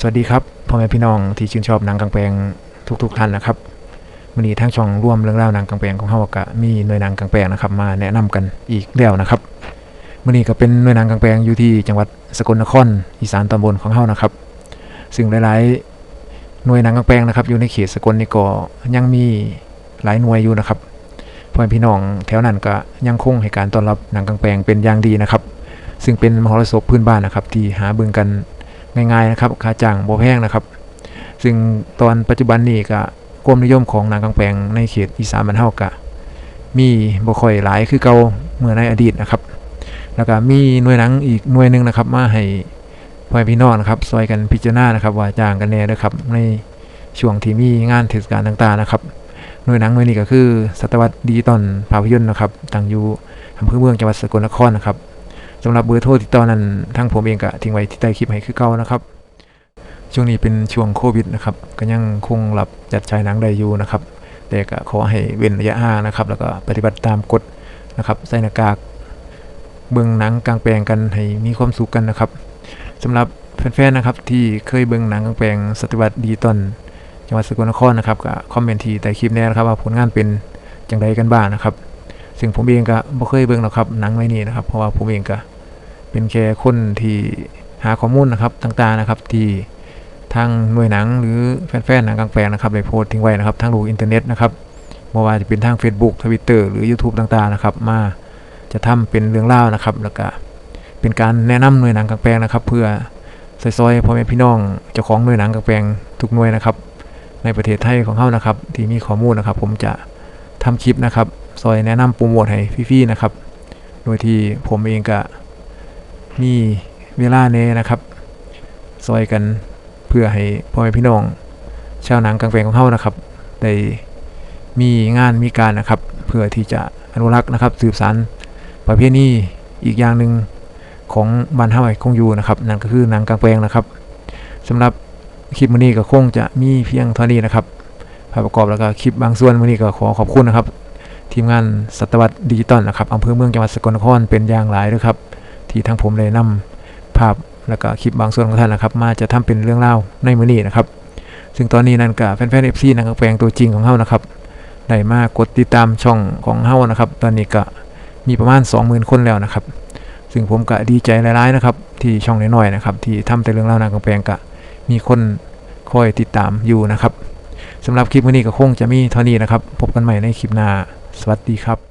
สวัสดีครับพ่อแม่พี่น้องที่ชื่นชอบหนังกางแปลงทุก ๆท่านนะครับวันนี้ทั้งช่องร่วมเรื่องเล่าหนังกางแปลงของเฮากะมีหน่วยหนังกางแปลงนะครับ มาแนะนำกันอีกแล้วนะครับวันนี้ก็เป็นหน่วยหนังกางแปลงอยู่ที่จังหวัดสกลนครอีสานตอนบนของเฮานะครับ ซึ่งหลายๆหน่วยหนังกางแปลงนะครับ อยู่ในเขตสกลนี่ก็ยังมีหลายหน่วยอยู่นะครับพ่อแม่พี่น้องแถวนั้นก็ยังคงให้การต้อนรับหนังกางแปลงเป็นอย่างดีนะครับ ซึ่งเป็นมหรสพพื้นบ้านนะครับ ที่หาเบิ่งกัน ง่ายๆนะครับค่าจ้างบ่แพงนะครับ ซึ่งตอนปัจจุบันนี้ก็ความนิยมของหนังกางแปลงในเขตอีสานบ้านเฮาก็มีบ่ค่อยหลายคือเก่าเมื่อในอดีตนะครับ แล้วก็มีหน่วยหนังอีกหน่วยหนึงนะครับมาให้พ่อพี่น้องนะครับซอยกันพิจารณานะครับ ว่าจ้างกันแน่เด้อครับในช่วงที่มีงานเทศกาลต่างๆนะครับหน่วยหนังหน่วยนี้ก็คือ ศตวรรษดิจิตอลภาพยนตร์นะครับตั้งอยู่อำเภอเมืองจังหวัดสกลนครนะครับ สำหรับเบอร์โทรติดต่อนั้นทางผมเองก็ทิ้งไว้ที่ใต้คลิปให้คือเก่านะครับ ช่วงนี้เป็นช่วงโควิดนะครับ ก็ยังคงรับจัดฉายหนังได้อยู่นะครับ แต่ก็ขอให้เว้นระยะห่างนะครับ แล้วก็ปฏิบัติตามกฎนะครับใส่หน้ากากเบิ่งหนังกลางแปลงกันให้มีความสุขกันนะครับสำหรับแฟนๆนะครับที่เคยเบิ่งหนังกลางแปลงสติวัตดีตอนจังหวัดสกลนครนะครับก็คอมเมนต์ที่ใต้คลิปแน่นะครับว่าผลงานเป็นจังไดกันบ้างนะครับ ซึ่งผมเองก็บ่เคยเบิ่งหรอกครับหนังไว้นี้นะครับ เพราะว่าผมเองก็ เป็นแค่คนที่หาข้อมูลนะครับต่างๆนะครับที่ทางหน่วยหนังหรือแฟนๆหนังกลางแปลงนะครับได้โพสต์ทิ้งไว้นะครับทางโลกอินเทอร์เน็ตนะครับไม่ว่าจะเป็นทาง Facebook Twitter หรือ YouTube ต่างๆนะครับ มาจะทำเป็นเรื่องเล่านะครับ แล้วก็เป็นการแนะนำหน่วยหนังกลางแปลงนะครับ เพื่อซอยๆพ่อแม่พี่น้องเจ้าของหน่วยหนังกลางแปลงทุกหน่วยนะครับ ในประเทศไทยของเฮานะครับ ที่มีข้อมูลนะครับ ผมจะทำคลิปนะครับ ซอยแนะนำโปรโมทให้พี่ๆนะครับ โดยที่ผมเองก็ มีเวลาเน่นะครับซอยกันเพื่อให้พ่อแม่พี่น้อง ชาวหนังกลางแปลงของเฮานะครับได้มีงานมีการนะครับ เพื่อที่จะอนุรักษ์นะครับ สืบสานประเพณีอีกอย่างหนึ่งของบ้านเฮาให้คงอยู่นะครับ นั่นก็คือหนังกลางแปลงนะครับสำหรับคลิปมื้อนี้ก็คงจะมีเพียงเท่านี้นะครับภาพประกอบแล้วก็คลิปบางส่วนมื้อนี้ก็ขอขอบคุณนะครับ ทีมงานสัตวรรษดิจิตอลนะครับอำเภอเมืองจังหวัดสกลนครเป็นอย่างหลายด้วยครับ ที่ทางผมเลยนำภาพแล้วก็คลิปบางส่วนของท่านนะครับ มาจะทำเป็นเรื่องเล่าในมือนี้นะครับ ซึ่งตอนนี้นั่นกับแฟนๆเอฟซีนักแปลงตัวจริงของเฮานะครับได้มากดติดตามช่องของเฮานะครับ ตอนนี้ก็มีประมาณ 20,000 คนแล้วนะครับ ซึ่งผมก็ดีใจหลายๆนะครับ ที่ช่องน้อยๆนะครับ ที่ทำแต่เรื่องเล่านักแปลงก็มีคนคอยติดตามอยู่นะครับสำหรับคลิปวันนี้ก็คงจะมีเท่านี้นะครับ พบกันใหม่ในคลิปหน้า สวัสดีครับ